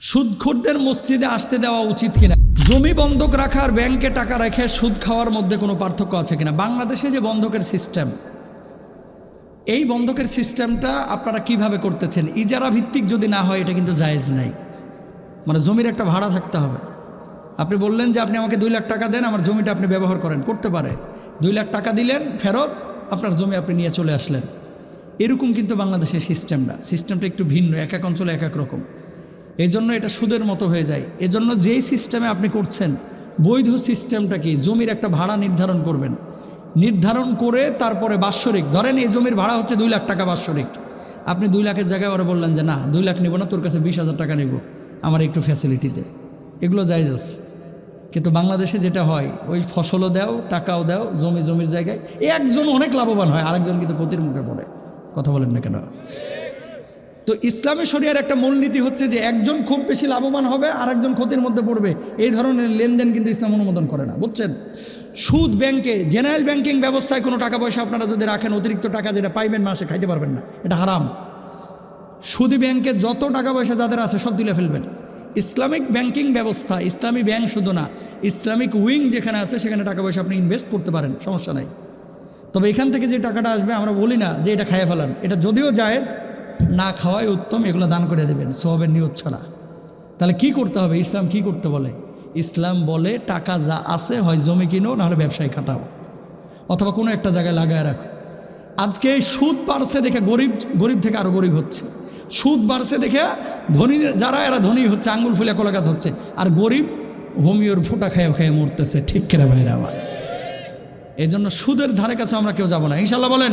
সুদখোরদের মসজিদে আসতে দেওয়া উচিত কিনা? জমি বন্ধক রাখার ব্যাংকে টাকা রেখে সুদ খাওয়ার মধ্যে কোনো পার্থক্য আছে কিনা? বাংলাদেশে যে বন্ধকের সিস্টেম, এই বন্ধকের সিস্টেমটা আপনারা কীভাবে করতেছেন? ইজারা ভিত্তিক যদি না হয়, এটা কিন্তু জায়েজ নাই। মানে জমির একটা ভাড়া থাকতে হবে। আপনি বললেন যে আপনি আমাকে দুই লাখ টাকা দেন, আমার জমিটা আপনি ব্যবহার করেন। করতে পারে। দুই লাখ টাকা দিলেন, ফেরত আপনার জমি আপনি নিয়ে চলে আসলেন। এরকম কিন্তু বাংলাদেশের সিস্টেমটা। সিস্টেমটা একটু ভিন্ন, এক এক অঞ্চলে এক এক রকম। এই জন্য এটা সুদের মতো হয়ে যায়। এজন্য যেই সিস্টেমে আপনি করছেন, বৈধ সিস্টেমটা কি? জমির একটা ভাড়া নির্ধারণ করবেন। নির্ধারণ করে তারপরে বাৎসরিক, ধরেন এই জমির ভাড়া হচ্ছে দুই লাখ টাকা বাৎসরিক। আপনি দুই লাখের জায়গায় ওরা বললেন যে, না, দুই লাখ নেব না, তোর কাছে বিশ হাজার টাকা নেব, আমার একটু ফ্যাসিলিটিতে এগুলো জায়জ আছে। কিন্তু বাংলাদেশে যেটা হয়, ওই ফসলও দাও, টাকাও দাও, জমি জমির জায়গায়, একজন অনেক লাভবান হয়, আরেকজন কিন্তু ক্ষতির মুখে পড়ে। কথা বলেন না কেন? তো ইসলামী শরিয়ার একটা মূলনীতি হচ্ছে যে একজন খুব বেশি লাভবান হবে আর একজন ক্ষতির মধ্যে পড়বে। এই ধরনের লেনদেন কিন্তু ইসলাম অনুমোদন করে না, বুঝছেন? সুদ ব্যাংকে, জেনারেল ব্যাংকিং ব্যবস্থায় কোনো টাকা পয়সা আপনারা যদি রাখেন, অতিরিক্ত টাকা যেটা পাইবেন মাসে খাইতে পারবেন না। এটা হারাম। সুদ ব্যাংকে যত টাকা পয়সা যাদের আছে, সব তুলে ফেলবেন। ইসলামিক ব্যাংকিং ব্যবস্থা, ইসলামী ব্যাংক শুধু না, ইসলামিক উইং যেখানে আছে, সেখানে টাকা পয়সা আপনি ইনভেস্ট করতে পারেন, সমস্যা নাই। তবে এখান থেকে যে টাকাটা আসবে, আমরা বলি না যে এটা খাইয়ে ফেলান। এটা যদিও জায়েজ না খাওয়াই উত্তম, এগুলো দান করে দেবেন সবের নিয়ত ছাড়া। তাহলে কি করতে হবে? ইসলাম কি করতে বলে? ইসলাম বলে টাকা যা আছে, হয় জমি কিনো, নাহলে ব্যবসায় খাটাও। অথবা কোনো একটা জায়গায় লাগায় রাখো। আজকে সুদ বাড়ছে দেখে গরিব গরিব থেকে আরও গরিব হচ্ছে। সুদ বাড়ছে দেখে ধনী, যারা এরা ধনী হচ্ছে, আঙ্গুল ফুলে কলা গাছ হচ্ছে, আর গরিব হোমিওর ফুটা খাইয়ে খাইয়ে মরতেছে, ঠিক কেনা ভাইরা আমার? এই জন্য সুদের ধারে কাছে আমরা কেউ যাব না। ইনশাল্লাহ বলেন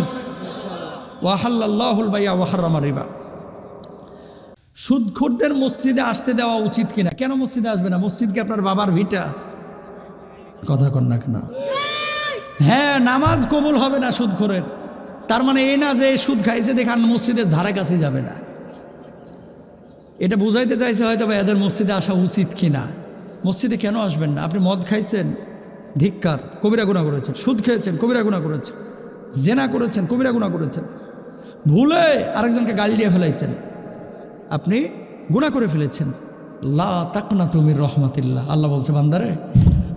ওয়াহাল্লাহুল বাইয়া ওয়াহার রিবা। সুদখোরদের মসজিদে আসতে দেওয়া উচিত কিনা? কেন মসজিদে আসবে না? মসজিদ কি আপনার বাবার ভিটা? কথা কন না কেন? হ্যাঁ নামাজ কবুল হবে না সুদখোরের। তার মানে এই না যে সুদ খাইছে দেখান মসজিদের ধারে কাছে যাবে না। এটা বুঝাইতে চাইছে হয়তো বা এদের মসজিদে আসা উচিত কিনা? মসজিদে কেন আসবেন না? আপনি মদ খাইছেন? ধিক্কার। কবিরা গুণা করেছেন। সুদ খেয়েছেন? কবিরা গুণা করেছেন। জেনা করেছেন, কবিরা গুণা করেছেন। ভুলে আরেকজনকে গাল দিয়ে ফেলাইছেন। আপনি গুণা করে ফেলেছেন। লা তাকনা তুমির রহমাতিল্লাহ। আল্লাহ বলছে, বান্দারে,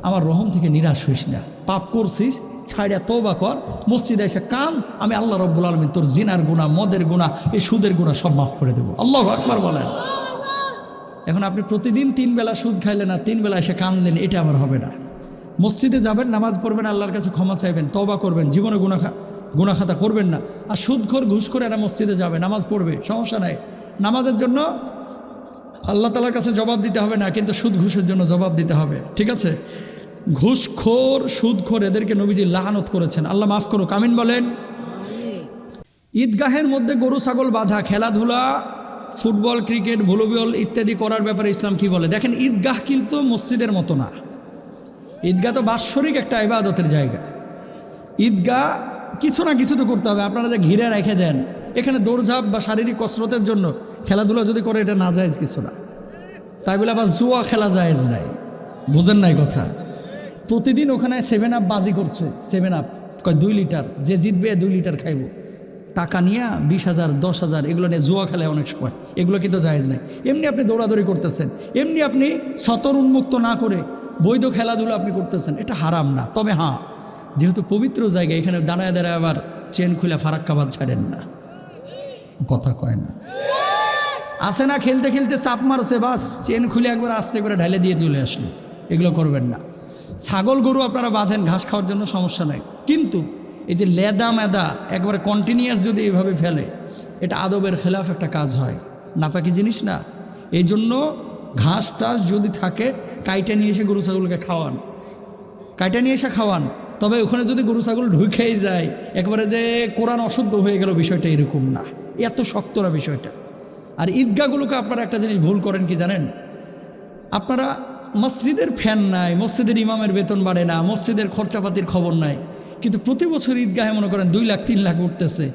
আমার রহম থেকে নিরাশ হইস না। পাপ করছিস ছাড়িয়া তৌবা কর। মসজিদে এসে কান, আমি আল্লাহ রব্বুল আলমিন তোর জিনার গুণা মদের গুণা এই সুদের গুণা সব মাফ করে দেবো। আল্লাহ আকবার বলেন। এখন আপনি প্রতিদিন তিন বেলা সুদ খাইলেন আর তিন বেলা এসে কানলেন, এটা আমার হবে না। মসজিদে যাবেন, নামাজ পড়বেন, আল্লাহর কাছে ক্ষমা চাইবেন তবা করবেন, জীবনে গুণাখা গুণাখাতা করবেন না। আর সুদখোর ঘুষ করে এরা মসজিদে যাবে, নামাজ পড়বে, সমস্যা নাই। নামাজের জন্য আল্লাহ তালার কাছে জবাব দিতে হবে না, কিন্তু সুদ ঘুষের জন্য জবাব দিতে হবে, ঠিক আছে? ঘুষখোর, সুদখোর এদেরকে নবীজি লাহানত করেছেন। আল্লাহ মাফ করুক, আমিন বলেন। ঈদগাহের মধ্যে গরু, ছাগল বাঁধা, খেলাধুলা, ফুটবল, ক্রিকেট, ভলিবল ইত্যাদি করার ব্যাপারে ইসলাম কি বলে? দেখেন, ঈদগাহ কিন্তু মসজিদের মতো না। ঈদগাহ তো বাৎসরিক একটা ইবাদতের জায়গা। ঈদগাহ কিছু না কিছু তো করতে হবে। আপনারা যে ঘিরে রেখে দেন, এখানে দৌড়ঝাঁপ বা শারীরিক কসরতের জন্য খেলাধুলা যদি করে, এটা না যায়জ কিছু না। তাই বলে আবার জুয়া খেলা যায়জ নাই। বুঝেন নাই কথা? প্রতিদিন ওখানে সেভেন আপ বাজি করছে সেভেন আপ কয়, দুই লিটার। যে জিতবে দুই লিটার খাইব। টাকা নিয়ে বিশ হাজার, দশ হাজার, এগুলো নিয়ে জুয়া খেলায় অনেক সময়। এগুলো কিন্তু জায়েজ নাই। এমনি আপনি দৌড়াদৌড়ি করতেছেন। এমনি আপনি সতর উন্মুক্ত না করে বৈধ খেলাধুলা আপনি করতেছেন, এটা হারাম না। তবে হ্যাঁ যেহেতু পবিত্র জায়গা, এখানে দাঁড়ায় দাঁড়ায় আবার চেন খুলে ফারাক খাবার ছাড়েন না। কথা কয় না। আসে না খেলতে খেলতে চাপ মারছে, বাস চেন খুলে একবার আস্তে করে ঢালে দিয়ে চলে আসলো। এগুলো করবেন না। ছাগল গরু আপনারা বাঁধেন, ঘাস খাওয়ার জন্য সমস্যা নাই। কিন্তু এই যে লেদা মেদা, একবারে কন্টিনিউয়াস যদি এইভাবে ফেলে, এটা আদবের খেলাফ একটা কাজ হয়। নাপাকি জিনিস না। এই জন্য ঘাস টাস যদি থাকে, কাইটা নিয়ে এসে গরু ছাগলকে খাওয়ান। কাইটা নিয়ে এসে খাওয়ান, তবে ওখানে যদি গরু ছাগল ঢুকেই যায়, একবারে যে কোরআন অশুদ্ধ হয়ে গেল বিষয়টা এরকম না। এত শক্তরা বিষয়টা। আর ঈদগাহগুলোকে আপনারা একটা জিনিস ভুল করেন কি জানেন? আপনারা মসজিদের ফ্যান নাই, মসজিদের ইমামের বেতন বাড়ে না, মসজিদের খরচাপাতির খবর নাই। কিন্তু প্রতি বছর ঈদগাহে মনে করেন দুই লাখ, তিন লাখ উঠতেছে।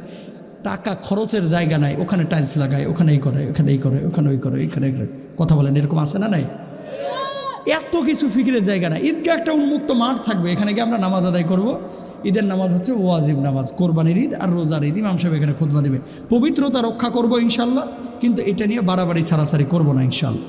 টাকা খরচের জায়গা নাই, ওখানে টাইলস লাগায় ওখানে এই করে ওখানে এই করে ওখানে ওই করে করে। কথা বলেন, এরকম আছে না নাই? এত কিছু ফিকিরের জায়গা না ঈদগাহ একটা উন্মুক্ত মাঠ থাকবে, এখানে গিয়ে আমরা নামাজ আদায় করব। ঈদের নামাজ হচ্ছে ওয়াজিব নামাজ, কোরবানির ঈদ আর রোজার ঈদ, ইমাম সাহেব এখানে খুদবা দেবে। পবিত্রতা রক্ষা করব ইনশাল্লাহ, কিন্তু এটা নিয়ে বাড়াবাড়ি ছাড়াছাড়ি করব না ইনশাল্লাহ।